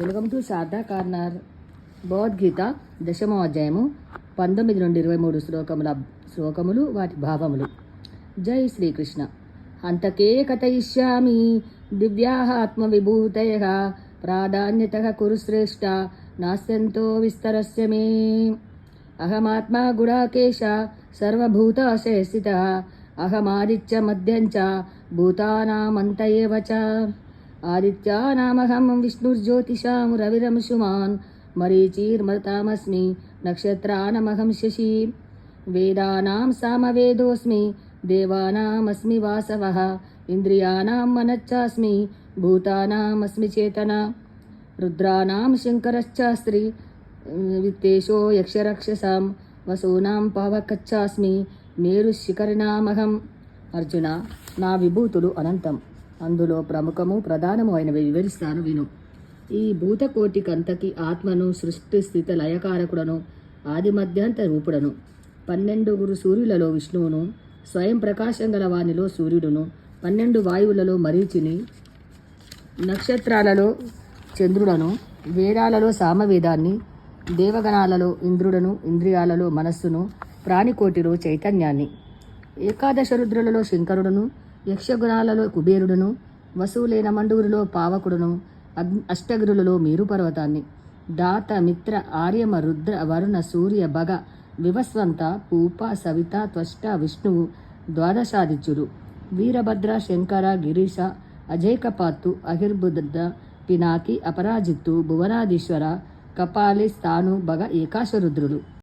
Welcome to Sharada corner. Bhagavad Gita దశమో అధ్యాయము పంతొమ్మిది నుండి ఇరవై మూడు శ్లోకముల శ్లోకములు వాటి భావములు. జై శ్రీకృష్ణ. అంతకే కథయిష్యామి దివ్యా ఆత్మవిభూతయ ప్రాధాన్యత కురు శ్రేష్ట నాస్యంతో విస్తరస్య మే. అహమాత్మా గుడాకేశ సర్వభూతాశయ స్థిత అహమాదిత్య మధ్యం చ భూతానామంత ఏవ చ ఆదిత్యానామహం విష్ణుర్జ్యోతిషాం రవిరంశుమాన్ మరీచిర్మతామస్మి నక్షత్రానమహం శశి వేదానాం సామవేదోऽస్మి దేవానామస్మి వాసవः ఇంద్రియాణాం మనశ్చాస్మి భూతానామస్మి చేతన రుద్రాణాం శంకరశ్చాస్త్రి విత్తేషో యక్షరక్షసాం వసూనాం పావకచ్చాస్మి మేరుశిఖరిణామహం అర్జున నా విభూతులు అనంతం అందులో ప్రముఖము ప్రధానము అయినవి వివరిస్తాను విను. ఈ భూతకోటికంతకి ఆత్మను సృష్టి స్థిత లయకారకుడను ఆది మధ్యాంత రూపుడను పన్నెండుగురు సూర్యులలో విష్ణువును స్వయం ప్రకాశం గల వానిలో సూర్యుడును. పన్నెండు వాయువులలో మరీచిని నక్షత్రాలలో చంద్రుడను వేదాలలో సామవేదాన్ని దేవగణాలలో ఇంద్రుడను ఇంద్రియాలలో మనస్సును ప్రాణికోటిలో చైతన్యాన్ని. ఏకాదశ రుద్రులలో శంకరుడును యక్షగుణాలలో కుబేరుడును వసువులైన మండూరులో పావకుడును అగ్- అష్టగిరులలో మీరు పర్వతాన్ని దాత మిత్ర ఆర్యమ రుద్ర వరుణ సూర్య భగ వివస్వంత పూప సవిత త్వష్ట విష్ణువు ద్వాదశాదిత్యుడు. వీరభద్ర శంకర గిరీశ అజేకపాత్తు అహిర్బుద్ధ పినాకి అపరాజిత్తు భువనాధీశ్వర కపాలి స్థాను భగ ఏకాశరుద్రులు.